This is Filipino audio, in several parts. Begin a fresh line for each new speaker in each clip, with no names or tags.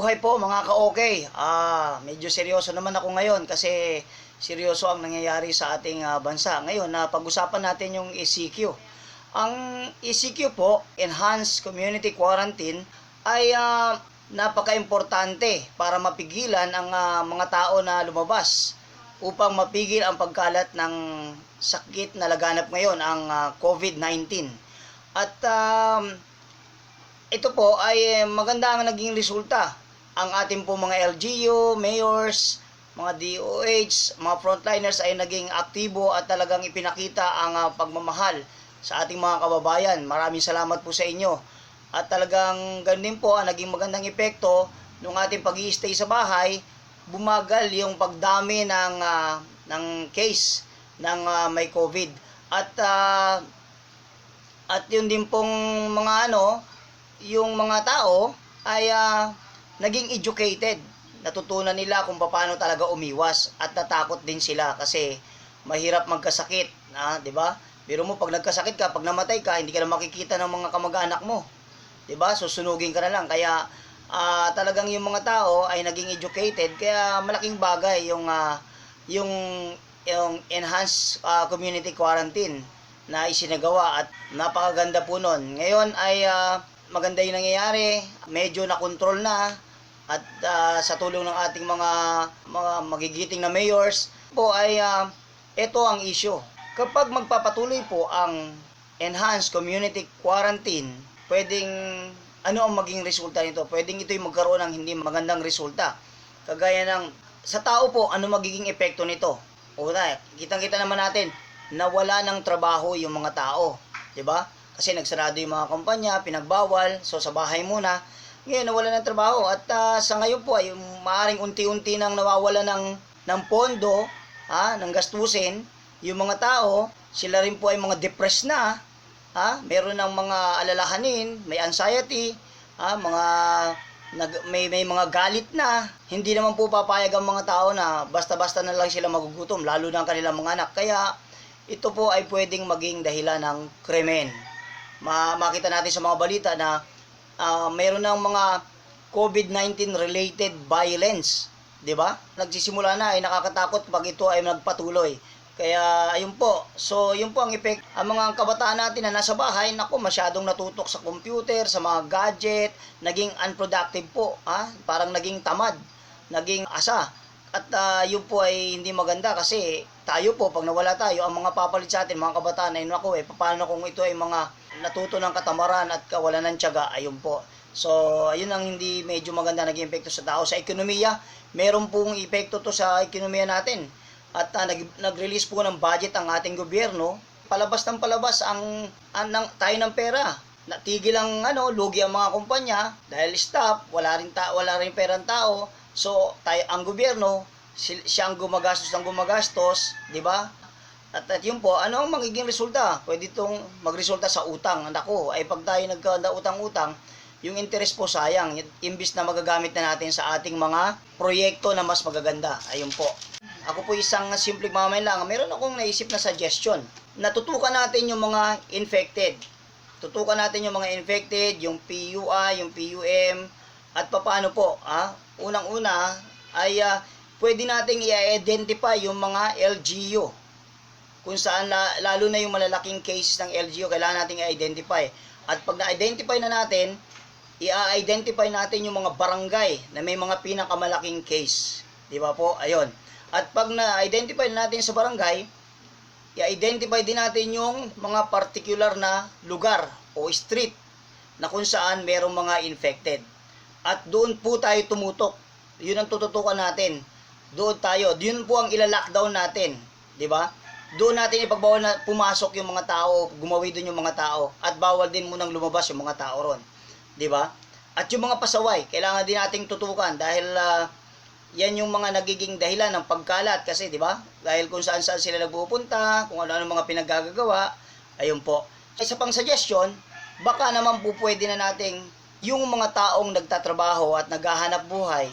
buhay po mga ka-okay. Ah, medyo seryoso naman ako ngayon kasi seryoso ang nangyayari sa ating ah, bansa. Ngayon, na pag-usapan natin yung ECQ. Ang ECQ po, Enhanced Community Quarantine, ay ah, napaka-importante para mapigilan ang ah, mga tao na lumabas upang mapigil ang pagkalat ng sakit na laganap ngayon, ang ah, COVID-19. At um, ito po ay eh, maganda ang naging resulta. Ang ating po mga LGU, mayors, mga DOH, mga frontliners ay naging aktibo at talagang ipinakita ang ah, pagmamahal sa ating mga kababayan. Maraming salamat po sa inyo. At talagang ganun po ang naging magandang epekto ng ating pag stay sa bahay, bumagal yung pagdami ng ah, ng case ng ah, may COVID. At ah, at yun din pong mga ano, yung mga tao ay ah, naging educated. Natutunan nila kung paano talaga umiwas at natakot din sila kasi mahirap magkasakit, ah, 'di ba? Pero mo pag nagkasakit ka, pag namatay ka, hindi ka na makikita ng mga kamag-anak mo. 'Di ba? Susunugin ka na lang. Kaya ah, talagang yung mga tao ay naging educated kaya malaking bagay yung ah, yung yung enhanced ah, community quarantine na isinagawa at napakaganda po nun. Ngayon ay ah, maganda yung nangyayari, medyo na-control na at ah, sa tulong ng ating mga mga magigiting na mayors po ay ah, ito ang issue. Kapag magpapatuloy po ang enhanced community quarantine, pwedeng ano ang maging resulta nito? Pwedeng ito'y magkaroon ng hindi magandang resulta. Kagaya ng sa tao po, ano magiging epekto nito? Una, kitang-kita naman natin, nawala ng trabaho yung mga tao. 'di ba? Kasi nagsarado yung mga kumpanya, pinagbawal, so sa bahay muna. Ngayon, nawala ng trabaho. At ah, sa ngayon po, ay maaaring unti-unti nang nawawala ng, ng pondo, ha, ng gastusin, yung mga tao, sila rin po ay mga depressed na, ha, meron ng mga alalahanin, may anxiety, ha, mga nag, may, may mga galit na, hindi naman po papayag ang mga tao na basta-basta na lang sila magugutom, lalo na ang kanilang mga anak. Kaya, ito po ay pwedeng maging dahilan ng krimen. Ma makita natin sa mga balita na ah, mayroon ng mga COVID-19 related violence, 'di ba? Nagsisimula na ay nakakatakot pag ito ay nagpatuloy. Kaya ayun po. So, yun po ang effect. Ang mga kabataan natin na nasa bahay, nako, masyadong natutok sa computer, sa mga gadget, naging unproductive po, ha? Parang naging tamad, naging asa. At ah, yun po ay hindi maganda kasi tayo po, pag nawala tayo, ang mga papalit sa atin, mga kabataan, ay naku eh, paano kung ito ay mga natuto ng katamaran at kawalan ng tiyaga, ayun po. So, ayun ang hindi medyo maganda naging epekto sa tao. Sa ekonomiya, meron pong epekto to sa ekonomiya natin. At ah, nag, nag-release po ng budget ang ating gobyerno, palabas ng palabas ang, ang ng, tayo ng pera. Natigil ang ano, lugi ang mga kumpanya dahil stop, wala rin ta, wala rin perang tao. So, tayo ang gobyerno, si- siya ang gumagastos ng gumagastos, 'di ba? At, at yun po, ano ang magiging resulta? Pwede itong magresulta sa utang. Nako, ay pag tayo nagkanda utang-utang, yung interest po sayang. Imbis na magagamit na natin sa ating mga proyekto na mas magaganda. Ayun po. Ako po isang simpleng mamayan lang. Meron akong naisip na suggestion. Natutukan natin yung mga infected. Tutukan natin yung mga infected, yung PUI, yung PUM, at papaano po, ah? Unang-una ay ah, pwede nating i-identify yung mga LGU kung saan la- lalo na yung malalaking cases ng LGU, kailangan nating i-identify. At pag na-identify na natin, i-identify natin yung mga barangay na may mga pinakamalaking case. Di ba po? Ayun. At pag na-identify na natin sa barangay, i-identify din natin yung mga particular na lugar o street na kung saan merong mga infected. At doon po tayo tumutok. Yun ang tututukan natin. Doon tayo. Yun po ang ila-lockdown natin. Di ba? Doon natin ipagbawal na pumasok yung mga tao, gumawi doon yung mga tao, at bawal din munang lumabas yung mga tao ron. Di ba? At yung mga pasaway, kailangan din nating tutukan dahil ah, yan yung mga nagiging dahilan ng pagkalat kasi, di ba? Dahil kung saan saan sila nagpupunta, kung ano-ano mga pinaggagawa, ayun po. Isa pang suggestion, baka naman po pwede na nating yung mga taong nagtatrabaho at naghahanap buhay,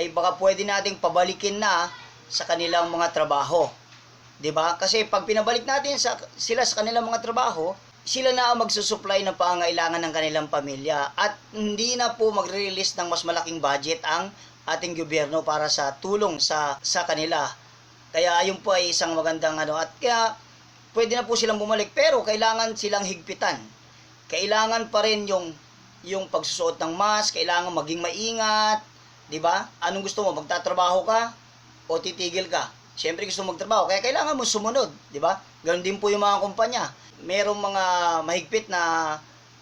ay baka pwede nating pabalikin na sa kanilang mga trabaho. 'Di ba? Kasi pag pinabalik natin sa sila sa kanilang mga trabaho, sila na ang magsusupply ng pangailangan ng kanilang pamilya at hindi na po magre-release ng mas malaking budget ang ating gobyerno para sa tulong sa sa kanila. Kaya ayun po ay isang magandang ano at kaya pwede na po silang bumalik pero kailangan silang higpitan. Kailangan pa rin yung yung pagsusuot ng mask, kailangan maging maingat, 'di ba? Anong gusto mo? Magtatrabaho ka o titigil ka? Siyempre gusto magtrabaho, kaya kailangan mo sumunod, 'di ba? Ganon din po yung mga kumpanya. Merong mga mahigpit na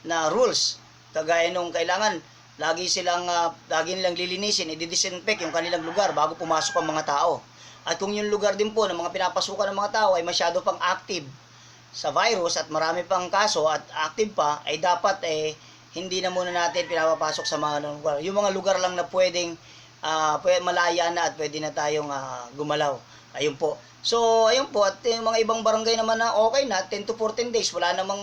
na rules. Kagaya nung kailangan lagi silang ah, lagi nilang lilinisin, i-disinfect yung kanilang lugar bago pumasok ang mga tao. At kung yung lugar din po ng mga pinapasukan ng mga tao ay masyado pang active sa virus at marami pang kaso at active pa, ay dapat eh hindi na muna natin pinapapasok sa mga lugar. Yung mga lugar lang na pwedeng pwede, malaya na at pwede na tayong ah, gumalaw. Ayun po. So, ayun po. At yung mga ibang barangay naman na okay na, 10 to 14 days, wala namang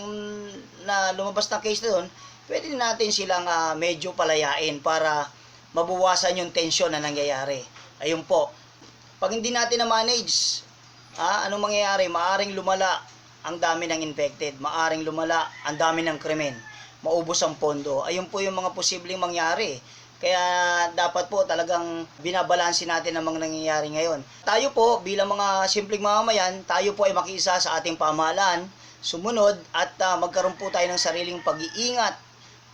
na lumabas na case doon, pwede natin silang ah, medyo palayain para mabawasan yung tension na nangyayari. Ayun po. Pag hindi natin na-manage, ah, anong mangyayari? Maaring lumala ang dami ng infected, maaring lumala ang dami ng krimen, maubos ang pondo. Ayun po yung mga posibleng mangyari. Kaya dapat po talagang binabalansin natin ang mga nangyayari ngayon. Tayo po bilang mga simpleng mamamayan, tayo po ay makiisa sa ating pamahalaan, sumunod at ah, magkaroon po tayo ng sariling pag-iingat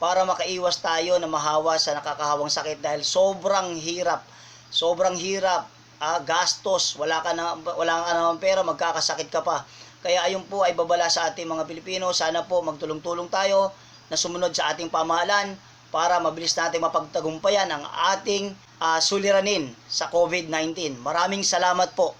para makaiwas tayo na mahawa sa nakakahawang sakit dahil sobrang hirap. Sobrang hirap, ah, gastos, wala ka na wala ka naman pera, magkakasakit ka pa. Kaya ayun po ay babala sa ating mga Pilipino, sana po magtulong-tulong tayo na sumunod sa ating pamahalaan para mabilis natin mapagtagumpayan ang ating ah, suliranin sa COVID-19. Maraming salamat po.